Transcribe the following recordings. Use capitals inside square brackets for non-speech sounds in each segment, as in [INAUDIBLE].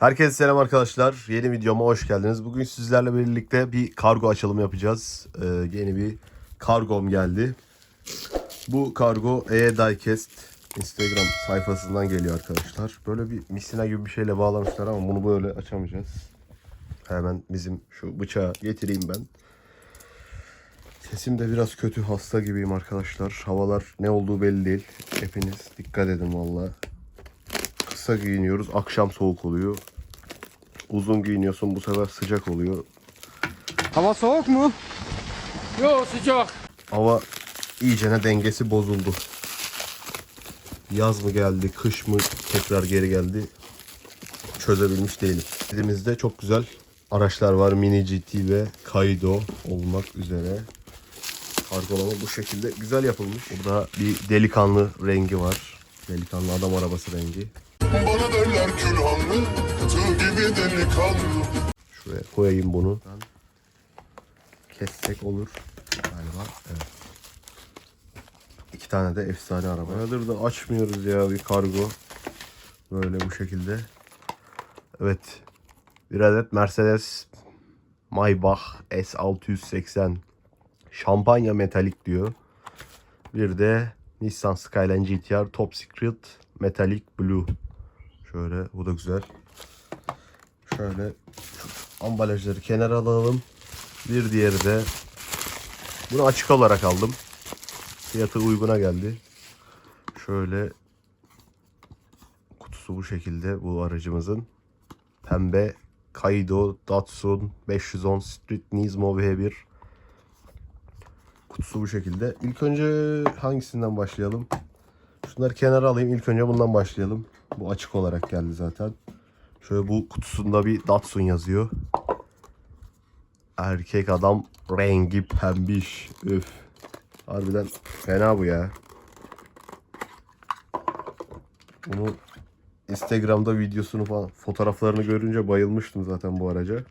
Herkese selam arkadaşlar. Yeni videoma hoş geldiniz. Bugün sizlerle birlikte bir kargo açılımı yapacağız. Ee, yeni bir kargom geldi. Bu kargo E Diecast Instagram sayfasından geliyor arkadaşlar. Böyle bir misina gibi bir şeyle bağlamışlar ama bunu böyle açamayacağız. Hemen bizim şu bıçağı getireyim ben. Sesim de biraz kötü hasta gibiyim arkadaşlar. Havalar ne olduğu belli değil. Hepiniz dikkat edin valla. Kısa giyiniyoruz. Akşam soğuk oluyor. Uzun giyiniyorsun bu sefer sıcak oluyor. Hava soğuk mu? Yo sıcak. Hava iyicene dengesi bozuldu. Yaz mı geldi, kış mı tekrar geri geldi çözebilmiş değilim. Elimizde çok güzel araçlar var. Mini GT ve Kaido olmak üzere. Kargolama bu şekilde güzel yapılmış. Burada bir delikanlı rengi var. Delikanlı adam arabası rengi. Bana derler külhanlı, tığ gibi delikanlı. Şuraya koyayım bunu. Kessek olur galiba. Evet. İki tane de efsane araba. Bayağıdır da açmıyoruz ya bir kargo. Böyle bu şekilde. Evet. Bir adet Mercedes Maybach S680 şampanya metalik diyor. Bir de Nissan Skyline GTR Top Secret Metallic Blue. Şöyle bu da güzel. Şöyle ambalajları kenara alalım. Bir diğeri de bunu açık olarak aldım. Fiyatı uyguna geldi. Şöyle kutusu bu şekilde bu aracımızın. Pembe Kaido Datsun 510 Street Nismo V1 kutusu bu şekilde. İlk önce hangisinden başlayalım? Şunları kenara alayım. İlk önce bundan başlayalım. Bu açık olarak geldi zaten. Şöyle bu kutusunda bir Datsun yazıyor. Erkek adam rengi pembiş. Üf. Harbiden fena bu ya. Bunu Instagram'da videosunu falan fotoğraflarını görünce bayılmıştım zaten bu araca.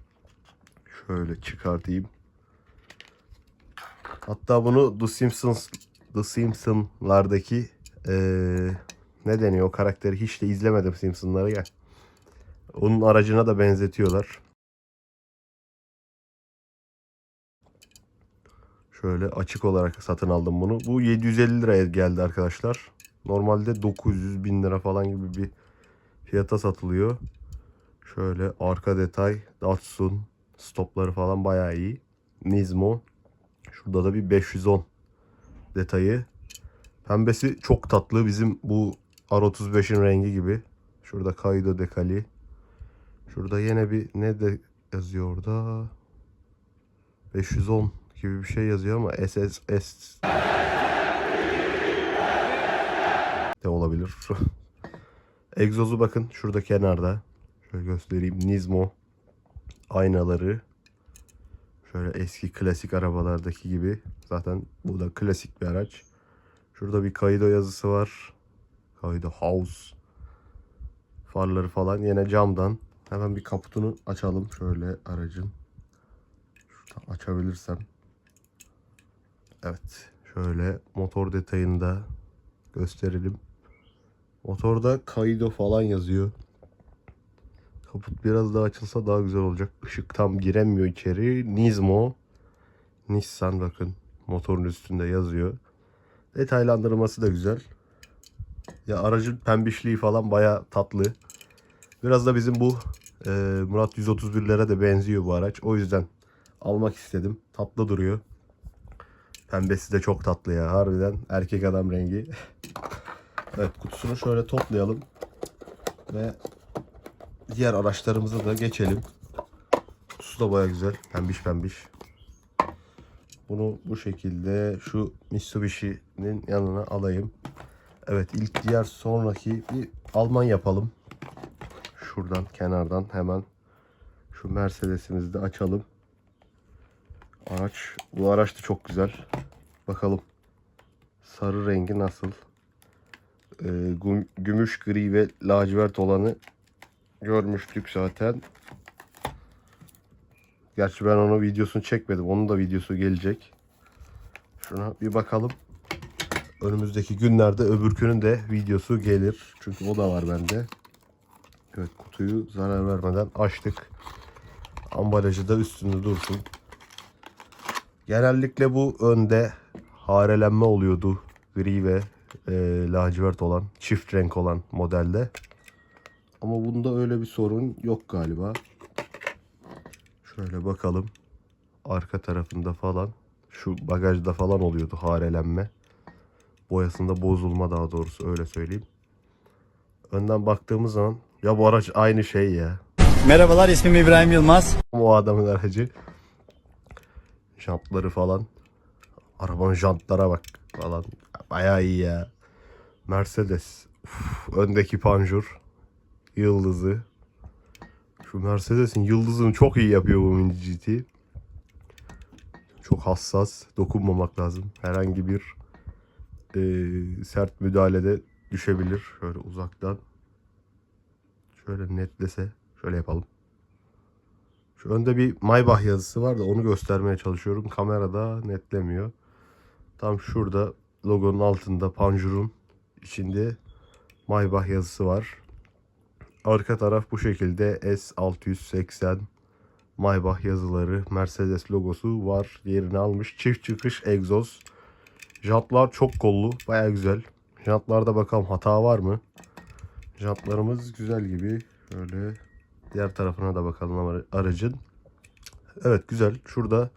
Şöyle çıkartayım. Hatta bunu The Simpsons The Simpsons'lardaki eee ne deniyor o karakteri hiç de izlemedim Simpsons'ları ya. Onun aracına da benzetiyorlar. Şöyle açık olarak satın aldım bunu. Bu 750 liraya geldi arkadaşlar. Normalde 900 bin lira falan gibi bir fiyata satılıyor. Şöyle arka detay Datsun stopları falan bayağı iyi. Nismo. Şurada da bir 510 detayı. Pembesi çok tatlı. Bizim bu R35'in rengi gibi. Şurada Kaido dekali. Şurada yine bir ne de yazıyor orada? 510 gibi bir şey yazıyor ama SSS de olabilir. [LAUGHS] Egzozu bakın şurada kenarda. Şöyle göstereyim. Nismo aynaları. Şöyle eski klasik arabalardaki gibi. Zaten bu da klasik bir araç. Şurada bir Kaido yazısı var. Kaido House. Farları falan yine camdan. Hemen bir kaputunu açalım şöyle aracın. Şuradan açabilirsem. Evet. Şöyle motor detayını da gösterelim. Motorda Kaido falan yazıyor. Kaput biraz daha açılsa daha güzel olacak. Işık tam giremiyor içeri. Nismo. Nissan bakın. Motorun üstünde yazıyor. Detaylandırması da güzel. Ya aracın pembişliği falan baya tatlı. Biraz da bizim bu e, Murat 131'lere de benziyor bu araç. O yüzden almak istedim. Tatlı duruyor. Pembesi de çok tatlı ya. Harbiden erkek adam rengi. evet kutusunu şöyle toplayalım. Ve diğer araçlarımıza da geçelim. Kutusu da baya güzel. Pembiş pembiş. Bunu bu şekilde şu Mitsubishi'nin yanına alayım. Evet ilk diğer sonraki bir Alman yapalım. Şuradan kenardan hemen şu Mercedes'imizi de açalım. Araç bu araç da çok güzel. Bakalım sarı rengi nasıl? Ee, güm- gümüş gri ve lacivert olanı görmüştük zaten. Gerçi ben onu videosunu çekmedim. Onun da videosu gelecek. Şuna bir bakalım. Önümüzdeki günlerde öbürkünün de videosu gelir. Çünkü o da var bende. Evet kutuyu zarar vermeden açtık. Ambalajı da üstünde dursun. Genellikle bu önde harelenme oluyordu. Gri ve e, lacivert olan, çift renk olan modelde. Ama bunda öyle bir sorun yok galiba. Şöyle bakalım. Arka tarafında falan şu bagajda falan oluyordu harelenme. Boyasında bozulma daha doğrusu öyle söyleyeyim. Önden baktığımız zaman ya bu araç aynı şey ya. Merhabalar ismim İbrahim Yılmaz. O adamın aracı. Jantları falan. Arabanın jantlara bak falan. Bayağı iyi ya. Mercedes. Uf, öndeki panjur. Yıldızı. Şu Mercedes'in yıldızını çok iyi yapıyor bu Mini GT. Çok hassas. Dokunmamak lazım. Herhangi bir e, sert müdahalede düşebilir. Şöyle uzaktan. Şöyle netlese. Şöyle yapalım. Şu önde bir Maybach yazısı var da onu göstermeye çalışıyorum. Kamerada netlemiyor. Tam şurada logonun altında panjurun içinde Maybach yazısı var. Arka taraf bu şekilde S680 Maybach yazıları, Mercedes logosu var. Yerini almış. Çift çıkış egzoz. Jantlar çok kollu. Baya güzel. Jantlarda bakalım hata var mı? Jantlarımız güzel gibi. Şöyle Diğer tarafına da bakalım aracın. Evet güzel. Şurada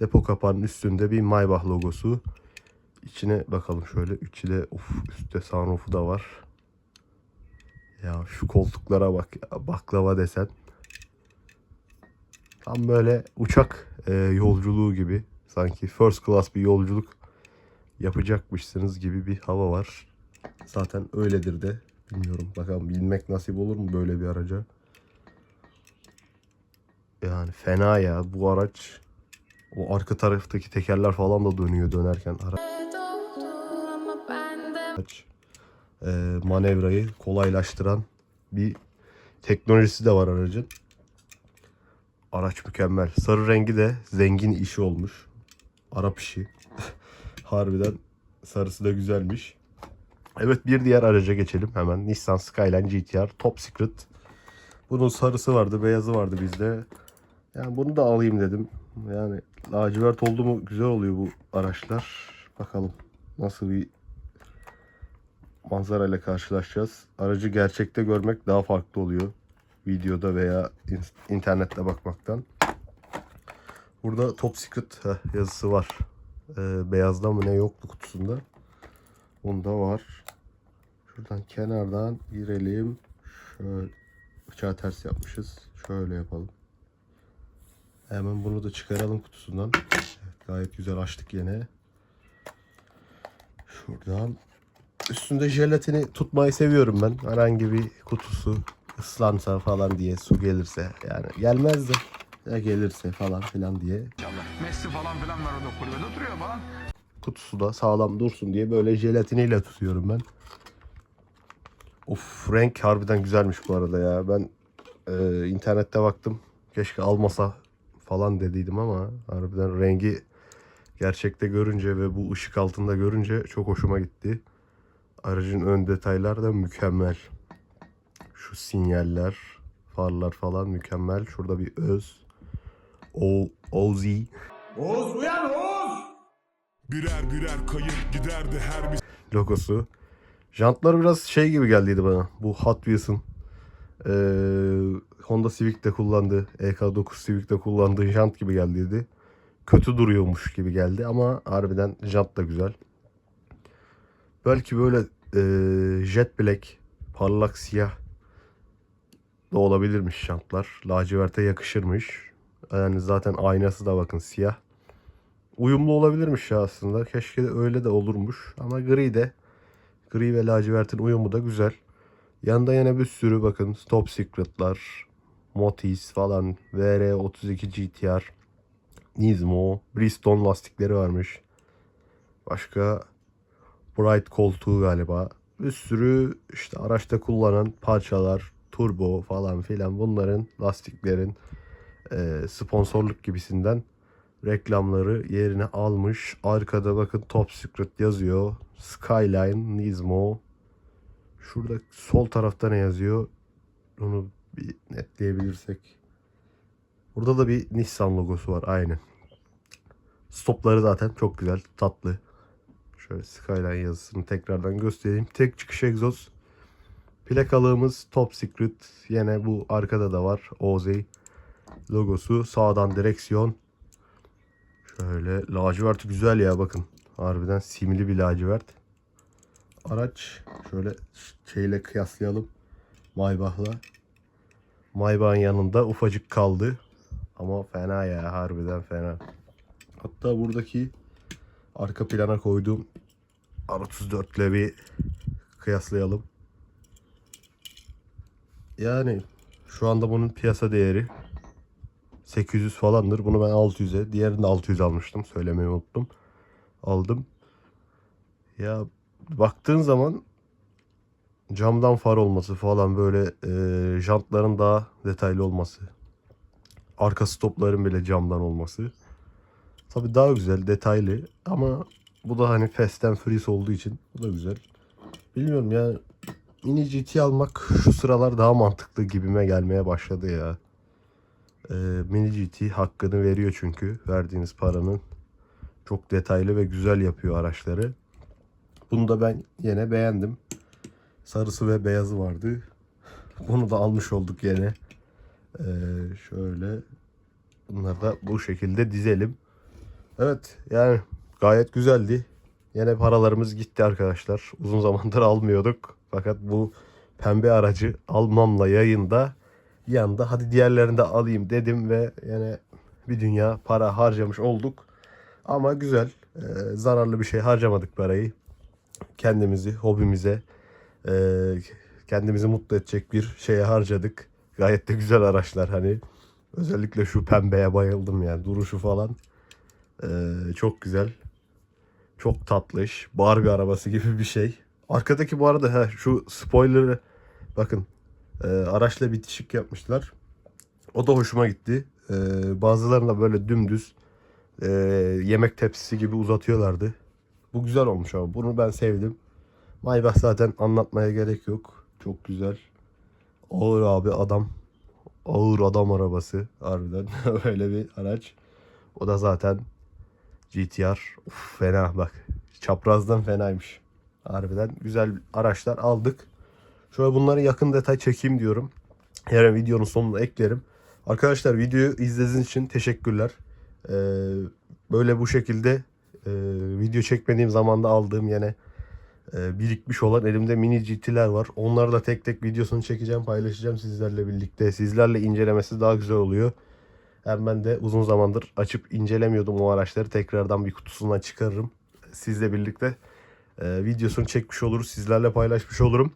depo kapağının üstünde bir Maybach logosu. İçine bakalım şöyle. İçi de uf, üstte sunroofu da var. Ya şu koltuklara bak. Ya, baklava desen. Tam böyle uçak e, yolculuğu gibi. Sanki first class bir yolculuk yapacakmışsınız gibi bir hava var. Zaten öyledir de. Bilmiyorum. Bakalım binmek nasip olur mu böyle bir araca? Yani fena ya bu araç. O arka taraftaki tekerler falan da dönüyor dönerken araç. e, manevrayı kolaylaştıran bir teknolojisi de var aracın. Araç mükemmel. Sarı rengi de zengin işi olmuş. Arap işi. [LAUGHS] Harbiden sarısı da güzelmiş. Evet bir diğer araca geçelim hemen. Nissan Skyline GTR Top Secret. Bunun sarısı vardı, beyazı vardı bizde. Yani bunu da alayım dedim. Yani lacivert oldu mu güzel oluyor bu araçlar. Bakalım nasıl bir manzara ile karşılaşacağız. Aracı gerçekte görmek daha farklı oluyor. Videoda veya in- internette bakmaktan. Burada Top Secret yazısı var. Ee, beyazda mı ne yoktu kutusunda. Bunda var. Şuradan kenardan girelim. Şöyle bıçağı ters yapmışız. Şöyle yapalım. Hemen bunu da çıkaralım kutusundan. Evet, gayet güzel açtık yine. Şuradan. Üstünde jelatini tutmayı seviyorum ben. Herhangi bir kutusu ıslansa falan diye su gelirse. Yani gelmez de ya gelirse falan filan diye. Messi falan filan var orada kulübede oturuyor falan. Kutusu da sağlam dursun diye böyle jelatiniyle tutuyorum ben. Of renk harbiden güzelmiş bu arada ya. Ben e, internette baktım. Keşke almasa falan dediydim ama harbiden rengi gerçekte görünce ve bu ışık altında görünce çok hoşuma gitti. Aracın ön detaylar da mükemmel. Şu sinyaller, farlar falan mükemmel. Şurada bir öz. O, OZ. Birer birer kayıp giderdi her bir logosu. Jantlar biraz şey gibi geldiydi bana. Bu Hot Wheels'ın eee, Honda Civic'te kullandığı, EK9 Civic'te kullandığı jant gibi geldiydi. Kötü duruyormuş gibi geldi ama harbiden jant da güzel. Belki böyle eee, jet black, parlak siyah da olabilirmiş jantlar. Laciverte yakışırmış. Yani zaten aynası da bakın siyah. Uyumlu olabilirmiş ya aslında. Keşke de öyle de olurmuş. Ama gri de Gri ve lacivertin uyumu da güzel. Yanında yine bir sürü bakın Top Secret'lar, Motis falan, VR32 GTR, Nismo, Bridgestone lastikleri varmış. Başka Bright koltuğu galiba. Bir sürü işte araçta kullanılan parçalar, turbo falan filan bunların lastiklerin sponsorluk gibisinden reklamları yerine almış. Arkada bakın Top Secret yazıyor. Skyline, Nismo. Şurada sol tarafta ne yazıyor? onu bir netleyebilirsek. Burada da bir Nissan logosu var aynı. Stopları zaten çok güzel, tatlı. Şöyle Skyline yazısını tekrardan göstereyim. Tek çıkış egzoz. Plakalığımız Top Secret. Yine bu arkada da var. OZ logosu. Sağdan direksiyon. Şöyle lacivert güzel ya bakın. Harbiden simli bir lacivert. Araç şöyle şeyle kıyaslayalım. Maybach'la. Maybach'ın yanında ufacık kaldı. Ama fena ya harbiden fena. Hatta buradaki arka plana koyduğum R34 ile bir kıyaslayalım. Yani şu anda bunun piyasa değeri 800 falandır. Bunu ben 600'e, diğerini de 600 almıştım. Söylemeyi unuttum. Aldım. Ya baktığın zaman camdan far olması falan böyle e, jantların daha detaylı olması. Arka stopların bile camdan olması. Tabii daha güzel, detaylı ama bu da hani Fast and Furious olduğu için bu da güzel. Bilmiyorum ya Mini GT almak şu sıralar daha mantıklı gibime gelmeye başladı ya. Ee, Mini GT hakkını veriyor çünkü verdiğiniz paranın. Çok detaylı ve güzel yapıyor araçları. Bunu da ben yine beğendim. Sarısı ve beyazı vardı. [LAUGHS] Bunu da almış olduk yine. Ee, şöyle bunları da bu şekilde dizelim. Evet yani gayet güzeldi. Yine paralarımız gitti arkadaşlar. Uzun zamandır almıyorduk. Fakat bu pembe aracı almamla yayında anda hadi diğerlerini de alayım dedim ve yine bir dünya para harcamış olduk. Ama güzel. e, zararlı bir şey harcamadık parayı. Kendimizi, hobimize, e, kendimizi mutlu edecek bir şeye harcadık. Gayet de güzel araçlar hani. Özellikle şu pembeye bayıldım yani. Duruşu falan. e, çok güzel. Çok tatlış. Barbie arabası gibi bir şey. Arkadaki bu arada he, şu spoiler'ı bakın e, araçla bitişik yapmışlar. O da hoşuma gitti. E, bazılarında böyle dümdüz e, yemek tepsisi gibi uzatıyorlardı. Bu güzel olmuş ama bunu ben sevdim. Maybach zaten anlatmaya gerek yok. Çok güzel. Ağır abi adam. Ağır adam arabası. Harbiden [LAUGHS] öyle bir araç. O da zaten GTR. Uf, fena bak. Çaprazdan fenaymış. Harbiden güzel araçlar aldık. Şöyle bunları yakın detay çekeyim diyorum. Yarın videonun sonuna eklerim. Arkadaşlar videoyu izlediğiniz için teşekkürler. Ee, böyle bu şekilde e, video çekmediğim zamanda aldığım yine e, birikmiş olan elimde mini GT'ler var. Onları da tek tek videosunu çekeceğim, paylaşacağım sizlerle birlikte. Sizlerle incelemesi daha güzel oluyor. Hem ben de uzun zamandır açıp incelemiyordum o araçları. Tekrardan bir kutusundan çıkarırım. Sizle birlikte e, videosunu çekmiş oluruz. Sizlerle paylaşmış olurum.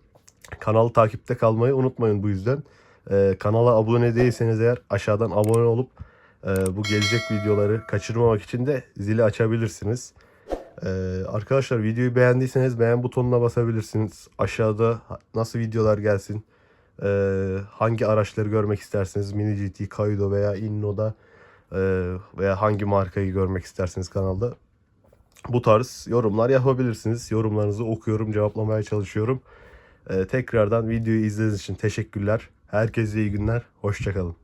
Kanalı takipte kalmayı unutmayın bu yüzden. E, kanala abone değilseniz eğer aşağıdan abone olup e, bu gelecek videoları kaçırmamak için de zili açabilirsiniz. E, arkadaşlar videoyu beğendiyseniz beğen butonuna basabilirsiniz. Aşağıda nasıl videolar gelsin, e, hangi araçları görmek isterseniz Mini GT, Kaido veya Inno'da e, veya hangi markayı görmek isterseniz kanalda bu tarz yorumlar yapabilirsiniz. Yorumlarınızı okuyorum, cevaplamaya çalışıyorum. Ee, tekrardan videoyu izlediğiniz için teşekkürler. Herkese iyi günler. Hoşçakalın.